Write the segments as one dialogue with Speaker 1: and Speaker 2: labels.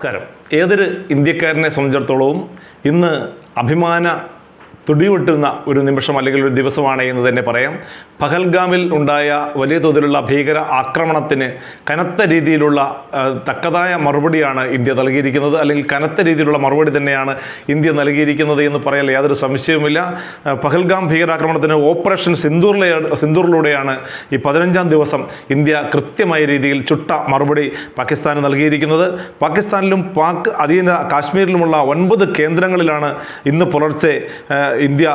Speaker 1: നമസ്കാരം. ഏതൊരു ഇന്ത്യക്കാരനെ സംബന്ധിച്ചിടത്തോളവും ഇന്ന് അഭിമാന തുടിവെട്ടുന്ന ഒരു നിമിഷം അല്ലെങ്കിൽ ഒരു ദിവസമാണ് എന്ന് തന്നെ പറയാം. പഹൽഗാമിൽ ഉണ്ടായ വലിയ തോതിലുള്ള ഭീകര ആക്രമണത്തിന് കനത്ത രീതിയിലുള്ള തക്കതായ മറുപടിയാണ് ഇന്ത്യ നൽകിയിരിക്കുന്നത്. അല്ലെങ്കിൽ കനത്ത രീതിയിലുള്ള മറുപടി തന്നെയാണ് ഇന്ത്യ നൽകിയിരിക്കുന്നത് എന്ന് പറയാൻ യാതൊരു സംശയവുമില്ല. പഹൽഗാം ഭീകരാക്രമണത്തിന് ഓപ്പറേഷൻ സിന്ദൂറിലെ സിന്ദൂറിലൂടെയാണ് ഈ പതിനഞ്ചാം ദിവസം ഇന്ത്യ കൃത്യമായ രീതിയിൽ ചുട്ട മറുപടി പാകിസ്ഥാന് നൽകിയിരിക്കുന്നത്. പാകിസ്ഥാനിലും പാക് അധീന കാശ്മീരിലുമുള്ള ഒൻപത് കേന്ദ്രങ്ങളിലാണ് ഇന്ന് പുലർച്ചെ ഇന്ത്യ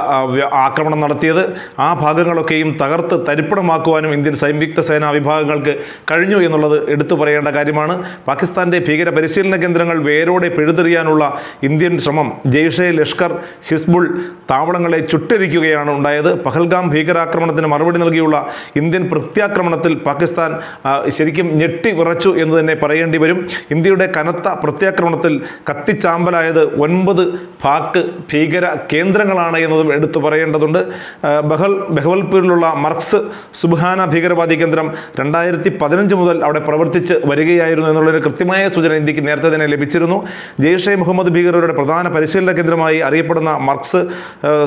Speaker 1: ആക്രമണം നടത്തിയത്. ആ ഭാഗങ്ങളൊക്കെയും തകർത്ത് തരിപ്പണമാക്കുവാനും ഇന്ത്യൻ സംയുക്ത സേനാ വിഭാഗങ്ങൾക്ക് കഴിഞ്ഞു എന്നുള്ളത് എടുത്തു പറയേണ്ട കാര്യമാണ്. പാകിസ്ഥാന്റെ ഭീകര പരിശീലന കേന്ദ്രങ്ങൾ വേരോടെ പിഴുതെറിയാനുള്ള ഇന്ത്യൻ ശ്രമം ജെയ്ഷെ ലഷ്കർ ഹിസ്ബുൾ താവളങ്ങളെ ചുട്ടരിക്കുകയാണ് ഉണ്ടായത്. പഹൽഗാം ഭീകരാക്രമണത്തിന് മറുപടി നൽകിയുള്ള ഇന്ത്യൻ പ്രത്യാക്രമണത്തിൽ പാകിസ്ഥാൻ ശരിക്കും ഞെട്ടി വിറച്ചു എന്ന് തന്നെ പറയേണ്ടി വരും. ഇന്ത്യയുടെ കനത്ത പ്രത്യാക്രമണത്തിൽ കത്തിച്ചാമ്പലായത് ഒൻപത് പാക് ഭീകര കേന്ദ്രങ്ങളാണ്. എന്നതും എടുത്തു പറയേണ്ടതുണ്ട്. ബഹൽ ബഹവൽപൂരിലുള്ള മർക്സ് സുബാന ഭീകരവാദി കേന്ദ്രം രണ്ടായിരത്തി പതിനഞ്ച് മുതൽ അവിടെ പ്രവർത്തിച്ച് വരികയായിരുന്നു എന്നുള്ളൊരു കൃത്യമായ സൂചന ഇന്ത്യയ്ക്ക് നേരത്തെ തന്നെ ലഭിച്ചിരുന്നു. ജെയ്ഷെ മുഹമ്മദ് ഭീകരരുടെ പ്രധാന പരിശീലന കേന്ദ്രമായി അറിയപ്പെടുന്ന മർക്സ്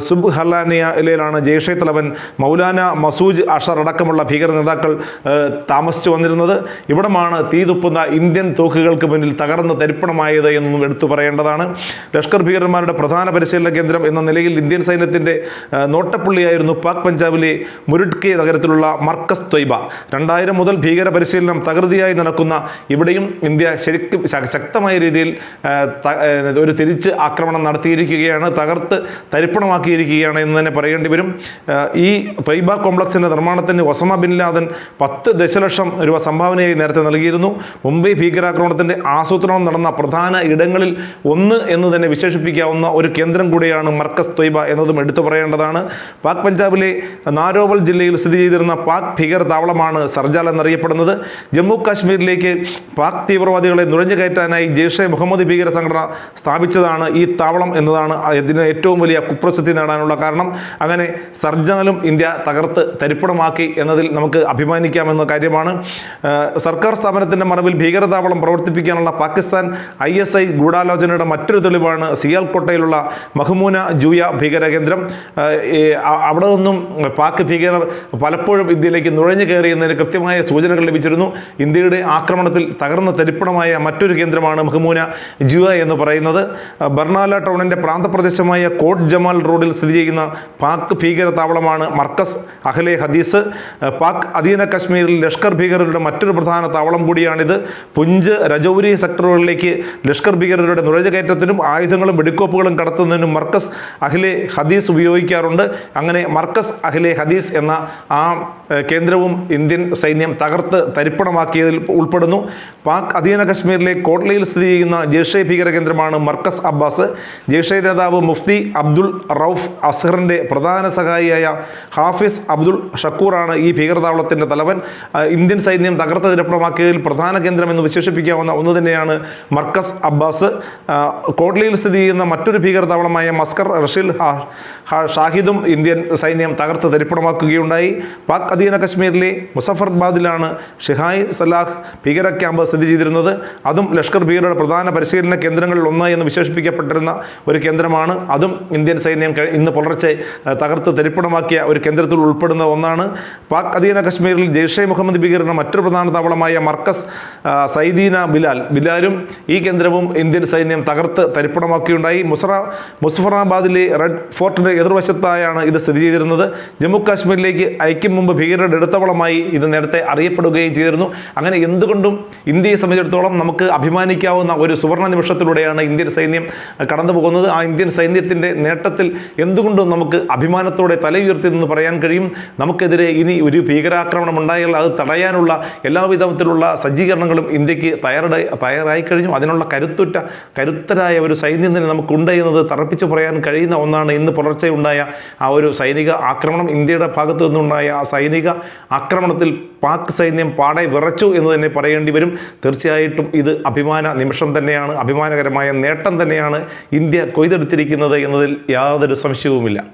Speaker 1: സുബ് സുബ്ഹലാനിയയിലാണ് ജെയ്ഷെ തലവൻ മൗലാന മസൂജ് അഷർ അടക്കമുള്ള ഭീകര നേതാക്കൾ താമസിച്ചു വന്നിരുന്നത്. ഇവിടമാണ് തീ തുപ്പുന്ന ഇന്ത്യൻ തോക്കുകൾക്ക് മുന്നിൽ തകർന്ന് തരിപ്പണമായത് എന്നും എടുത്തു പറയേണ്ടതാണ്. ലഷ്കർ ഭീകരന്മാരുടെ പ്രധാന പരിശീലന കേന്ദ്രം എന്ന നിലയിൽ ഇന്ത്യൻ സൈന്യത്തിന്റെ നോട്ടപ്പുള്ളിയായിരുന്നു പാക് പഞ്ചാബിലെ മുരുട്കെ നഗരത്തിലുള്ള മർക്കസ് ത്വയ്ബ രണ്ടായിരം മുതൽ ഭീകര പരിശീലനം തകൃതിയായി നടക്കുന്ന ഇവിടെയും ഇന്ത്യ ശരിക്കും ശക്തമായ രീതിയിൽ ഒരു തിരിച്ച് ആക്രമണം നടത്തിയിരിക്കുകയാണ് തകർത്ത് തരിപ്പണമാക്കിയിരിക്കുകയാണ് എന്ന് തന്നെ പറയേണ്ടി വരും. ഈ ത്വയ്ബ കോംപ്ലക്സിന്റെ നിർമ്മാണത്തിന് ഒസമ ബിൻ ലാദൻ പത്ത് ദശലക്ഷം രൂപ സംഭാവനയായി നേരത്തെ നൽകിയിരുന്നു. മുംബൈ ഭീകരാക്രമണത്തിന്റെ ആസൂത്രണം നടന്ന പ്രധാന ഇടങ്ങളിൽ ഒന്ന് എന്ന് തന്നെ വിശേഷിപ്പിക്കാവുന്ന ഒരു കേന്ദ്രം കൂടിയാണ് മർക്കസ് ത്വയ്ബ എന്നതും എടുത്തു പറയേണ്ടതാണ്. പാക് പഞ്ചാബിലെ നാരോവൽ ജില്ലയിൽ സ്ഥിതി ചെയ്തിരുന്ന പാക് ഭീകര താവളമാണ് സർജാൽ എന്നറിയപ്പെടുന്നത്. ജമ്മു കാശ്മീരിലേക്ക് പാക് തീവ്രവാദികളെ നുഴഞ്ഞു കയറ്റാനായി ജെയ്ഷെ മുഹമ്മദ് ഭീകര സംഘടന സ്ഥാപിച്ചതാണ് ഈ താവളം എന്നതാണ് ഇതിന് ഏറ്റവും വലിയ കുപ്രസിദ്ധി നേടാനുള്ള കാരണം. അങ്ങനെ സർജാലും ഇന്ത്യ തകർത്ത് തരിപ്പണമാക്കി എന്നതിൽ നമുക്ക് അഭിമാനിക്കാമെന്ന കാര്യമാണ്. സർക്കാർ സ്ഥാപനത്തിന്റെ മറവിൽ ഭീകരതാവളം പ്രവർത്തിപ്പിക്കാനുള്ള പാകിസ്ഥാൻ ഐ എസ് ഐ ഗൂഢാലോചനയുടെ മറ്റൊരു തെളിവാണ് സിയാൽ കോട്ടയിലുള്ള മഹ്മൂന ജൂയ ഭീകര കേന്ദ്രം ആ, അവിടെ നിന്നും പാക് ഭീകരർ പലപ്പോഴും ഇന്ത്യയിലേക്ക് നുഴഞ്ഞു കയറി എന്നതിന് കൃത്യമായ സൂചനകൾ ലഭിച്ചിരുന്നു. ഇന്ത്യയുടെ ആക്രമണത്തിൽ തകർന്ന തരിപ്പണമായ മറ്റൊരു കേന്ദ്രമാണ് മഹ്മൂന ജുവ എന്ന് പറയുന്നത്. ബർണാല ടൗണിന്റെ പ്രാന്തപ്രദേശമായ കോട്ട് ജമാൽ റോഡിൽ സ്ഥിതി ചെയ്യുന്ന പാക് ഭീകര താവളമാണ് മർക്കസ് അഹ്ലെ ഹദീസ്. പാക് അധീന കശ്മീരിൽ ലഷ്കർ ഭീകരരുടെ മറ്റൊരു പ്രധാന താവളം കൂടിയാണിത്. പുഞ്ച് രജൌരി സെക്ടറുകളിലേക്ക് ലഷ്കർ ഭീകരരുടെ നുഴഞ്ഞുകയറ്റത്തിനും ആയുധങ്ങളും വെടിക്കോപ്പുകളും കടത്തുന്നതിനും മർക്കസ് അഖിലെ ഹദീസ് ഉപയോഗിക്കാറുണ്ട്. അങ്ങനെ മർക്കസ് അഹ്ലെ ഹദീസ് എന്ന ആ കേന്ദ്രവും ഇന്ത്യൻ സൈന്യം തകർത്ത് തരിപ്പണമാക്കിയതിൽ ഉൾപ്പെടുന്നു. പാക് അധീന കശ്മീരിലെ കോട്ട്ലയിൽ സ്ഥിതി ചെയ്യുന്ന ജെയ്ഷെ ഭീകര കേന്ദ്രമാണ് മർക്കസ് അബ്ബാസ്. ജെയ്ഷെ നേതാവ് മുഫ്തി അബ്ദുൾ റൌഫ് അസ്ഹറിന്റെ പ്രധാന സഹായിയായ ഹാഫിസ് അബ്ദുൾ ഷക്കൂറാണ് ഈ ഭീകരതാവളത്തിന്റെ തലവൻ. ഇന്ത്യൻ സൈന്യം തകർത്ത് തരിപ്പണമാക്കിയതിൽ പ്രധാന കേന്ദ്രം എന്ന് വിശേഷിപ്പിക്കാവുന്ന ഒന്ന് തന്നെയാണ് മർക്കസ് അബ്ബാസ്. കോട്ട്ലയിൽ സ്ഥിതി ചെയ്യുന്ന മറ്റൊരു ഭീകരതാവളമായ മസ്കർ റഷീൽ ഷാഹിദും ഇന്ത്യൻ സൈന്യം തകർത്ത് തരിപ്പണമാക്കുകയുണ്ടായി. പാക് അധീന കശ്മീരിലെ മുസഫർബാദിലാണ് ഷിഹായ് സലാഹ് ഭീകര ക്യാമ്പ് സ്ഥിതി ചെയ്തിരുന്നത്. അതും ലഷ്കർ ഭീകരയുടെ പ്രധാന പരിശീലന കേന്ദ്രങ്ങളിൽ ഒന്ന് എന്ന് വിശേഷിപ്പിക്കപ്പെട്ടിരുന്ന ഒരു കേന്ദ്രമാണ്. അതും ഇന്ത്യൻ സൈന്യം ഇന്ന് പുലർച്ചെ തകർത്ത് തരിപ്പണമാക്കിയ ഒരു കേന്ദ്രത്തിൽ ഉൾപ്പെടുന്ന ഒന്നാണ്. പാക് അധീന കശ്മീരിൽ ജെയ്ഷെ മുഹമ്മദ് ഭീകരന്റെ മറ്റൊരു പ്രധാന താവളമായ മർക്കസ് സൈദീന ബിലാൽ. ബിലാലും ഈ കേന്ദ്രവും ഇന്ത്യൻ സൈന്യം തകർത്ത് തരിപ്പണമാക്കിയുണ്ടായി. മുസറ മുസഫറാബാദിലെ റെഡ് ഫോർട്ടിന്റെ എതിർവശത്തായാണ് ഇത് സ്ഥിതി ചെയ്തിരുന്നത്. ജമ്മു കാശ്മീരിലേക്ക് അയക്കും മുമ്പ് ഭീകരരുടെ എടുത്തവളമായി ഇത് നേരത്തെ അറിയപ്പെടുകയും ചെയ്തിരുന്നു. അങ്ങനെ എന്തുകൊണ്ടും ഇന്ത്യയെ സംബന്ധിച്ചിടത്തോളം നമുക്ക് അഭിമാനിക്കാവുന്ന ഒരു സുവർണ നിമിഷത്തിലൂടെയാണ് ഇന്ത്യൻ സൈന്യം കടന്നു പോകുന്നത്. ആ ഇന്ത്യൻ സൈന്യത്തിന്റെ നേട്ടത്തിൽ എന്തുകൊണ്ടും നമുക്ക് അഭിമാനത്തോടെ തലയുയർത്തി നിന്ന് പറയാൻ കഴിയും. നമുക്കെതിരെ ഇനി ഒരു ഭീകരാക്രമണം ഉണ്ടായാൽ അത് തടയാനുള്ള എല്ലാവിധത്തിലുള്ള സജ്ജീകരണങ്ങളും ഇന്ത്യയ്ക്ക് തയ്യാറായി തയ്യാറായി കഴിഞ്ഞു. അതിനുള്ള കരുത്തുറ്റ കരുത്തരായ ഒരു സൈന്യം തന്നെ നമുക്കുണ്ട് എന്നത് തറപ്പിച്ച് പറയാൻ കഴിയുന്ന ഒന്നാണ് ഇന്ന് പുലർച്ചെ ഉണ്ടായ ആ ഒരു സൈനിക ആക്രമണം. ഇന്ത്യയുടെ ഭാഗത്തു നിന്നുണ്ടായ ആ സൈനിക ആക്രമണത്തിൽ പാക് സൈന്യം പാടെ വിറച്ചു എന്ന് തന്നെ പറയേണ്ടി വരും. തീർച്ചയായിട്ടും ഇത് അഭിമാന നിമിഷം തന്നെയാണ്. അഭിമാനകരമായ നേട്ടം തന്നെയാണ് ഇന്ത്യ കൊയ്തെടുത്തിരിക്കുന്നത് എന്നതിൽ യാതൊരു സംശയവുമില്ല.